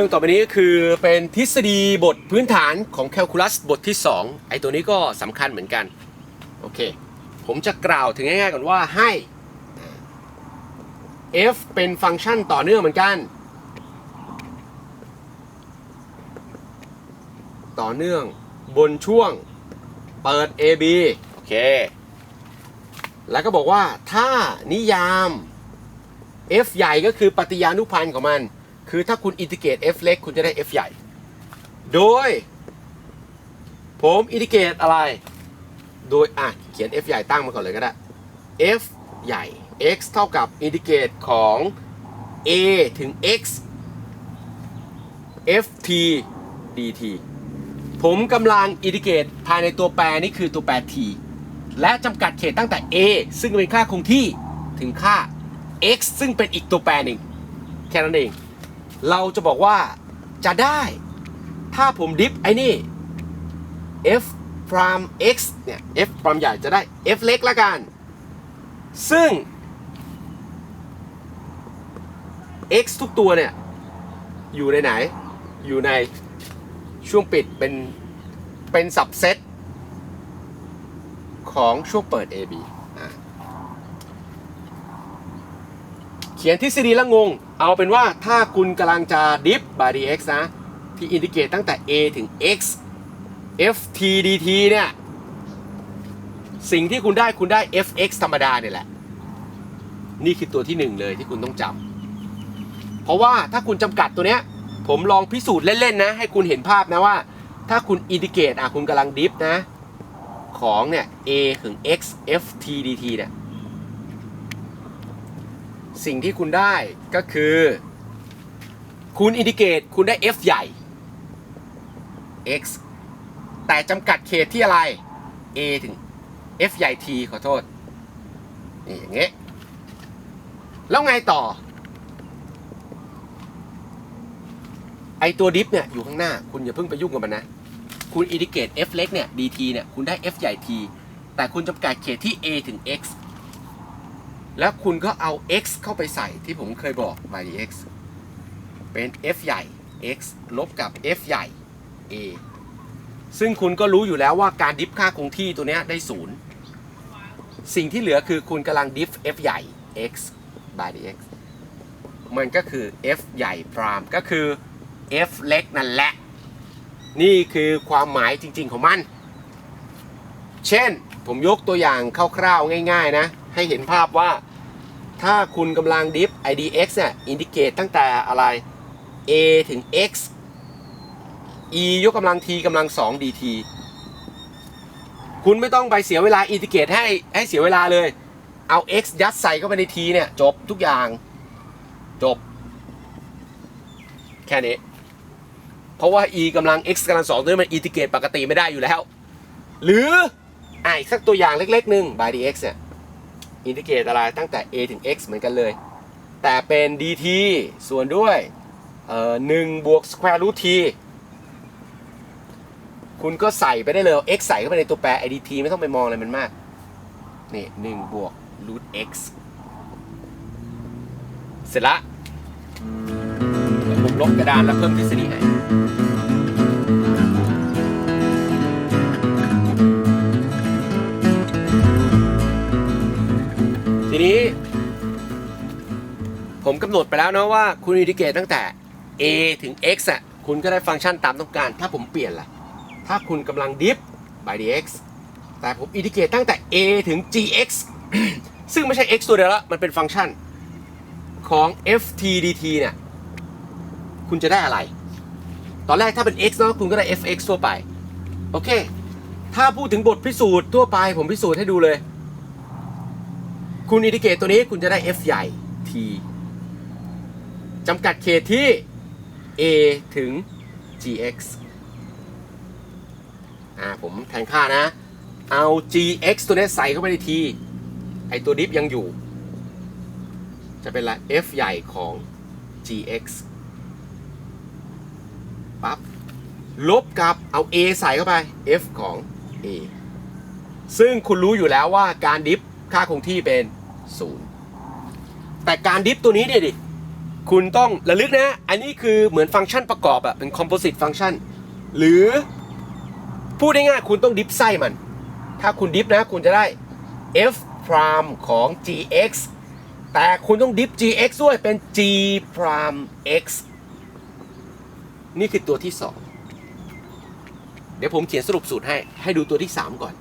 เรื่องต่อไปนี้ก็คือเป็นทฤษฎีบทพื้นฐานของแคลคูลัสบทที่ 2 ไอตัวนี้ก็สำคัญเหมือนกัน โอเค ผมจะกล่าวถึงง่ายๆก่อนว่าให้ f เป็นฟังก์ชันต่อเนื่องเหมือนกัน ต่อเนื่องบนช่วงเปิด AB โอเค แล้วก็บอกว่าถ้านิยาม f ใหญ่ก็คือปฏิญานุพันธ์ของมัน คือถ้าคุณอินทิเกรต f เล็กคุณจะได้ f ใหญ่ โดย ผมอินทิเกรตอะไร โดยอะเขียน f ใหญ่ตั้งมาก่อนเลยก็ได้ f ใหญ่ x เท่ากับอินทิเกรตของ a ถึง x ft dt ผมกำลังอินทิเกรตภายในตัวแปรนี่คือตัวแปร t และจำกัดเขตตั้งแต่ a ซึ่งเป็นค่าคงที่ถึงค่า x ซึ่งเป็นอีกตัวแปรหนึ่งแค่นั้นเอง เราจะบอกว่าจะได้ ถ้าผมดิฟไอ้นี่ f prime x เนี่ย f prime ใหญ่จะได้ f เล็กละกัน ซึ่ง x ทุกตัวเนี่ย อยู่ในไหน อยู่ในช่วงปิดเป็น เป็นสับเซตของช่วงเปิด AB เขียนทฤษฎีแล้วงง เอาเป็นว่าถ้าคุณกำลังจะดิฟ by dx นะ ที่อินทิเกรตตั้งแต่ a ถึง x ft dt เนี่ย สิ่งที่คุณได้คุณได้ fx ธรรมดาเนี่ยแหละ นี่คือตัวที่หนึ่งเลยที่คุณต้องจำเพราะว่าถ้าคุณจำกัดตัวเนี้ย ผมลองพิสูจน์เล่นๆนะ ให้คุณเห็นภาพนะว่า ถ้าคุณอินดิเกตอะคุณกำลังดิฟนะ ของเนี่ย a ถึง x ft dt เนี่ย สิ่งที่คุณได้ก็คือ คุณอินดิเกตคุณได้ f ใหญ่ x แต่จำกัดเขตที่อะไร a ถึง f ใหญ่ t ขอโทษ นี่อย่างเงี้ยแล้วไงต่อ ไอตัวดิฟเนี่ยอยู่ข้างหน้า คุณอย่าเพิ่งไปยุ่งกับมันนะ คุณอินดิเกต f เล็กเนี่ย dt เนี่ย คุณได้ f ใหญ่ t แต่คุณจำกัดเขตที่ a ถึง x แล้วคุณก็เอา x เข้าไปใส่ที่ผมเคยบอก by x เป็น f ใหญ่ x ลบกับ f ใหญ่ a ซึ่งคุณก็รู้อยู่แล้วว่าการดิฟค่าคงที่ตัวเนี้ยได้ศูนย์สิ่งที่เหลือคือคุณกำลังดิฟ f ใหญ่ x by dx มันก็คือ f ใหญ่พรามก็คือ f เล็กนั่นแหละ นี่คือความหมายจริงๆของมัน เช่นผมยกตัวอย่างคร่าวๆง่าย ๆ นะ ให้เห็นภาพว่า ถ้าคุณกำลังดิฟ idx เนี่ยอินดิเกตตั้งแต่อะไร a ถึง x e ยกกำลัง t กำลัง 2 dt คุณไม่ต้องไปเสียเวลาอินทิเกตให้ให้เสียเวลาเลย เอา x ยัดใส่เข้าไปใน t เนี่ย จบทุกอย่าง จบ แค่นี้ เพราะว่า e กำลัง x กำลังสองนี้มันอินทิเกรตปกติไม่ได้อยู่แล้ว หรืออะอีกสักตัวอย่างเล็กๆหนึ่ง by dx เนี่ย อินทิเกรตอะไรตั้งแต่ a ถึง x เหมือนกันเลย แต่เป็น dt ส่วนด้วยเอ่อหนึ่งบวก square root t คุณก็ใส่ไปได้เลยเอา x ใส่เข้าไปในตัวแปร idt ไม่ต้องไปมองอะไรมันมาก นี่หนึ่งบวก root x เสร็จละเดี๋ยวผมลบกระดานแล้วเพิ่มทฤษฎีให้ ผมกำหนดไปแล้วนะว่าคุณอินทิเกรตตั้งแต่ a ถึง x อะคุณก็ได้ฟังก์ชันตามต้องการ ถ้าผมเปลี่ยนล่ะ ถ้าคุณกำลังดิฟ by dx แต่ผมอินทิเกรตตั้งแต่ a ถึง gx ซึ่งไม่ใช่ x ตัวเดียวละมันเป็นฟังก์ชันของ ft dt เนี่ย คุณจะได้อะไร ตอนแรกถ้าเป็น x เนาะคุณก็ได้ fx ทั่วไป โอเค ถ้าพูดถึงบทพิสูจน์ทั่วไป ผมพิสูจน์ให้ดูเลย คุณอินดิเกตตัวนี้คุณจะได้ f ใหญ่ t จำกัดเขตที่ a ถึง gx อ่าผมแทนค่านะ เอา gx ตัวนี้ใส่เข้าไปใน t ไอตัวดิฟยังอยู่ จะเป็นละ f ใหญ่ของ gx ปั๊บลบกับเอา a ใส่เข้าไป f ของ a ซึ่งคุณรู้อยู่แล้วว่าการดิฟค่าคงที่เป็น 0 แต่การดิฟตัวนี้เนี่ยดิ คุณต้องระลึกนะ อันนี้คือเหมือนฟังก์ชันประกอบอะเป็น composite function หรือ พูดง่ายๆคุณต้องดิฟไส้มัน ถ้าคุณดิฟนะ คุณจะได้ f prime ของ gx แต่คุณต้องดิฟ gx ด้วยเป็น g prime x นี่คือตัวที่ 2 เดี๋ยวผมเขียนสรุปสูตรให้ ให้ดูตัวที่ 3 ก่อน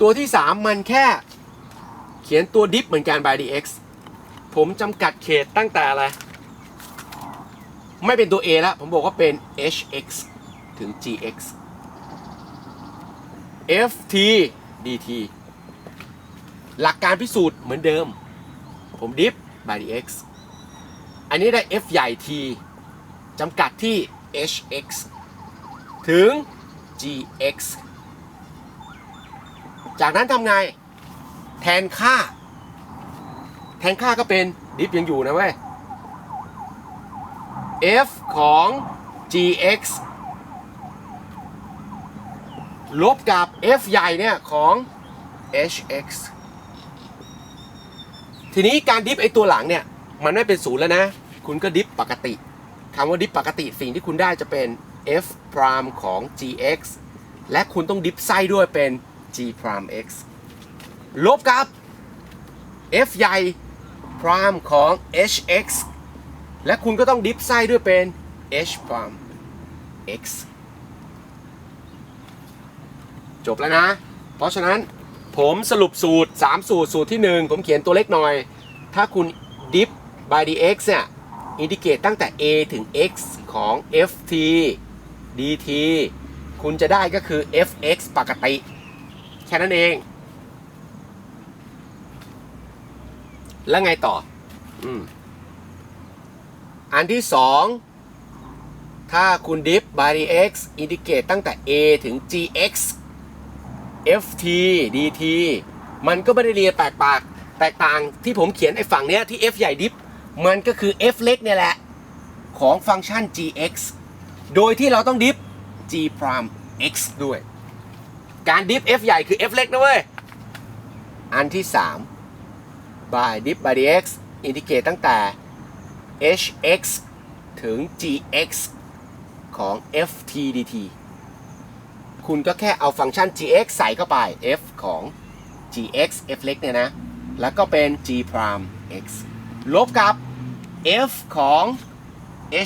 ตัวที่ 3 มันแค่ เขียนตัวดิฟเหมือนกัน by dx ผมจำกัดเขตตั้งแต่อะไร ไม่เป็นตัว a แล้ว ผมบอกว่าเป็น hx ถึง gx ft dt หลักการพิสูจน์เหมือนเดิม ผมดิฟ by dx อันนี้ได้ f ใหญ่ t จำกัดที่ hx ถึง gx จากนั้นทำไง แทนค่า แทนค่าก็เป็นดิฟยังอยู่นะเว้ย f ของ gx ลบกับ f ใหญ่เนี่ยของ hx ทีนี้การดิฟไอตัวหลังเนี่ย มันไม่เป็นศูนย์แล้วนะ คุณก็ดิฟปกติคำว่าดิฟปกติสิ่งที่คุณได้จะเป็น f prime ของ gx และคุณต้องดิฟไส้ด้วยเป็น g prime x ลบกับ f ใหญ่ prime ของ hx และคุณก็ต้องดิฟไส้ด้วยเป็น h prime x จบแล้วนะ เพราะฉะนั้นผมสรุปสูตร 3 สูตร สูตรที่ 1 ผมเขียนตัวเล็กหน่อย ถ้าคุณ dip by dx เนี่ยอินดิเกตตั้งแต่ a ถึง x ของ ft dt คุณจะได้ก็คือ fx ปกติ แค่นั้นเอง แล้วไงต่อ อืม อันที่2ถ้าคุณ dip by dx อินดิเกตตั้งแต่ a ถึง gx ft dt มันก็ไม่ได้เรียนแตกปากแตกต่างที่ผมเขียนไอ้ฝั่งเนี้ยที่ f ใหญ่ดิฟ มันก็คือ f เล็กเนี่ยแหละ ของฟังก์ชัน gx โดยที่เราต้องดิฟ g prime x ด้วย การดิฟ f ใหญ่คือ f เล็กนะเว้ย อันที่3 by dip by dx อินดิเกตตั้งแต่ hx ถึง gx ของ ft dt คุณก็แค่เอาฟังก์ชัน gx ใส่เข้าไป f ของ gx f เล็กเนี่ยนะ แล้วก็เป็น g prime x ลบกับ f ของ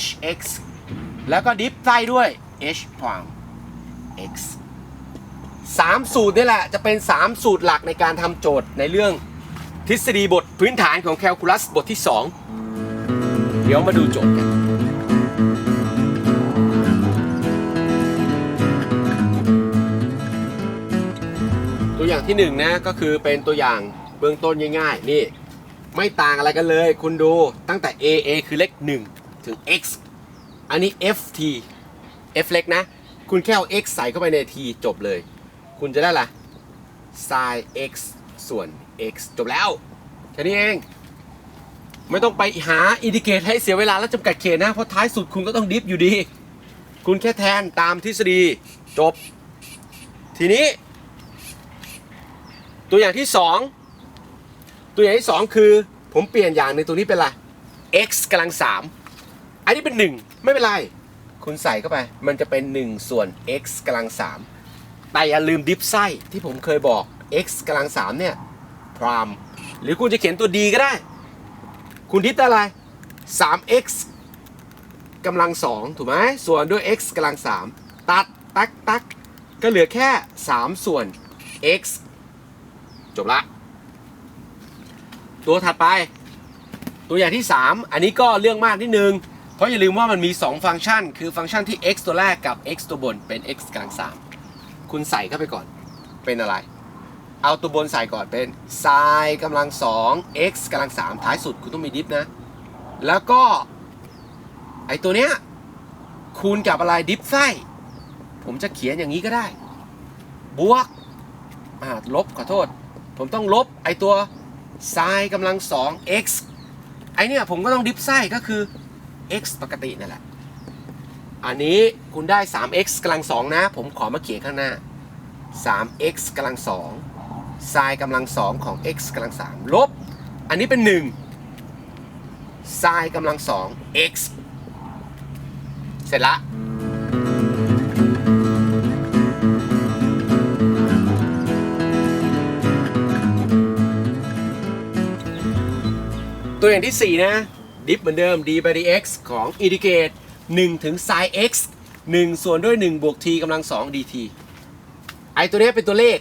hx แล้วก็ดิฟใส่ด้วย h prime x สามสูตรนี่แหละ จะเป็น 3 สูตรหลักในการทำโจทย์ในเรื่อง ทฤษฎีบทพื้นฐานของแคลคูลัสบทที่ 2 เดี๋ยวมาดูโจทย์กัน ตัวอย่างที่หนึ่งนะก็คือเป็นตัวอย่างเบื้องต้นง่ายๆ นี่ ไม่ต่างอะไรกันเลย คุณดูตั้งแต่ a a คือเลข 1 ถึง x อันนี้ f t f เล็กนะ คุณแค่เอา x ใส่เข้าไปใน t จบเลย คุณจะได้ละ sin x ส่วน x จบแล้วแค่นี้เอง ไม่ต้องไปหาอินดิเกตให้เสียเวลาแล้วจำกัดเขตนะ เพราะท้ายสุดคุณก็ต้องดิฟอยู่ดี คุณแค่แทนตามทฤษฎีจบ ทีนี้ ตัวอย่างที่ 2 ตัวอย่างที่ 2 คือผมเปลี่ยนอย่างหนึ่งตัวนี้เป็นอะไร x กำลัง 3 อันนี้เป็น 1 ไม่เป็นไร คุณใส่เข้าไป มันจะเป็น 1 ส่วน x กำลัง 3 แต่อย่าลืมดิฟไส้ที่ผมเคยบอก x กำลัง 3 เนี่ย ราม หรือคุณจะเขียนตัว d ก็ได้ คุณดิฟได้อะไร 3x กำลัง2ถูกไหมส่วนด้วย x กำลัง3ตัดตักตักก็เหลือแค่ 3 ส่วน x จบละ ตัวถัดไป ตัวอย่างที่ 3 อันนี้ก็เรื่องมากนิดนึง เพราะอย่าลืมว่ามันมี 2 ฟังก์ชัน คือฟังก์ชันที่ x ตัวแรกกับ x ตัวบนเป็น x กำลัง3คุณใส่เข้าไปก่อนเป็นอะไร เอาตัวบนใส่ก่อนเป็น sin กำลัง 2 x กำลัง 3 ท้ายสุดคุณต้องมีดิฟนะ แล้วก็ ไอตัวเนี้ยคูณกับอะไรดิฟไส้ ผมจะเขียนอย่างนี้ก็ได้ บวกลบขอโทษ ผมต้องลบไอตัว sin กำลัง 2 x ไอเนี่ยผมก็ต้องดิฟไส้ก็คือ x ปกตินั่นแหละ อันนี้คุณได้ 3x กำลัง2นะ ผมขอมาเขียนข้างหน้า 3x กำลัง2 sin กำลัง2ของ x กำลัง3ลบ อันนี้เป็น1 sin กำลังสอง x เสร็จละตัวอย่างที่ 4 นะ ดิฟเหมือนเดิม d by dx ของ indicate 1 ถึง sin x 1 ส่วนด้วย 1 บวก t กำลัง 2 dt ไอตัวนี้เป็นตัวเลข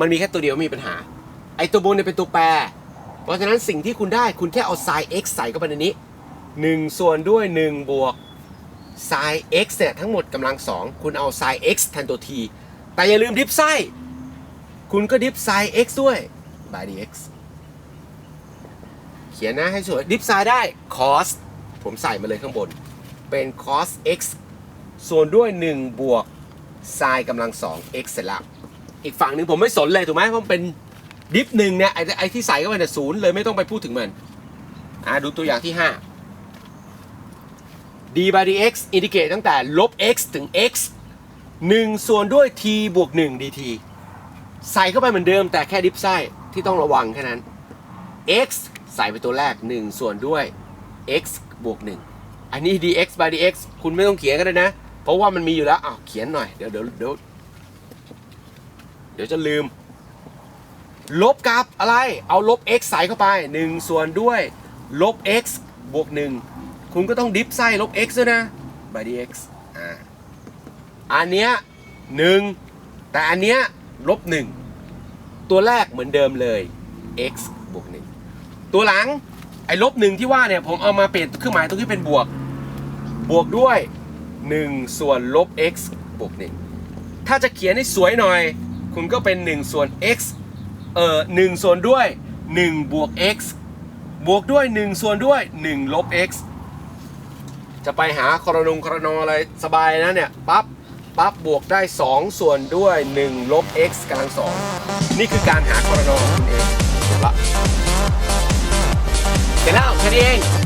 มันมีแค่ตัวเดียวมีปัญหา ไอตัวบนเนี่ยเป็นตัวแปร เพราะฉะนั้นสิ่งที่คุณได้คุณแค่เอา sin x ใส่เข้าไปในนี้ 1 ส่วนด้วย1บวก sin x เนี่ยทั้งหมดกำลัง 2 คุณเอา sin x แทนตัว t แต่อย่าลืมดิฟไส้คุณก็ดิฟ sin x ด้วย by dx เขียนนะให้สวย ดิฟไซด์ได้ cos ผมใส่มาเลยข้างบน เป็น cos x ส่วนด้วย 1 บวก sin กำลัง 2 x เสร็จแล้ว อีกฝั่งหนึ่งผมไม่สนเลยถูกไหมเพราะมันเป็นดิฟหนึ่งเนี่ยไอ้ไอ้ที่ใส่เข้าไปเนี่ยศูนย์เลยไม่ต้องไปพูดถึงมันอ่าดูตัวอย่างที่ 5 d by dx อินดิเกตตั้งแต่ลบ x ถึง x 1 ส่วนด้วย t บวก 1 dt ใส่เข้าไปเหมือนเดิมแต่แค่ดิฟไส้ที่ต้องระวังแค่นั้น x ใส่ไปตัวแรก 1 ส่วนด้วย x บวก 1 อันนี้ dx by dx คุณไม่ต้องเขียนก็ได้นะ เพราะว่ามันมีอยู่แล้วอ้าวเขียนหน่อย เดี๋ยวเดี๋ยวเดี๋ยว เดี๋ยวจะลืม ลบกับอะไร เอาลบ x ใส่เข้าไป 1 ส่วนด้วย ลบ x บวก 1 คุณก็ต้องดิฟไส้ลบ x ด้วยนะ by dx อ่าอันเนี้ย1แต่อันเนี้ยลบ 1 ตัวแรกเหมือนเดิมเลย x บวก 1 ตัวหลังไอ้ลบหนึ่งที่ว่าเนี่ยผมเอามาเปลี่ยนเครื่องหมายตรงที่เป็นบวก บวกด้วย 1 ส่วนลบ x บวก1ถ้าจะเขียนให้สวยหน่อย คุณก็เป็น1ส่วน x เอ่อ1ส่วนด้วย1บวก x บวกด้วย 1 ส่วนด้วย1ลบ x จะไปหาครนงครนออะไรสบายนะเนี่ยปั๊บปั๊บบวกได้ 2 ส่วนด้วย 1 ลบ x กำลังสองนี่คือการหาครนอของคุณเองจบละเสร็จแล้วแค่นี้เอง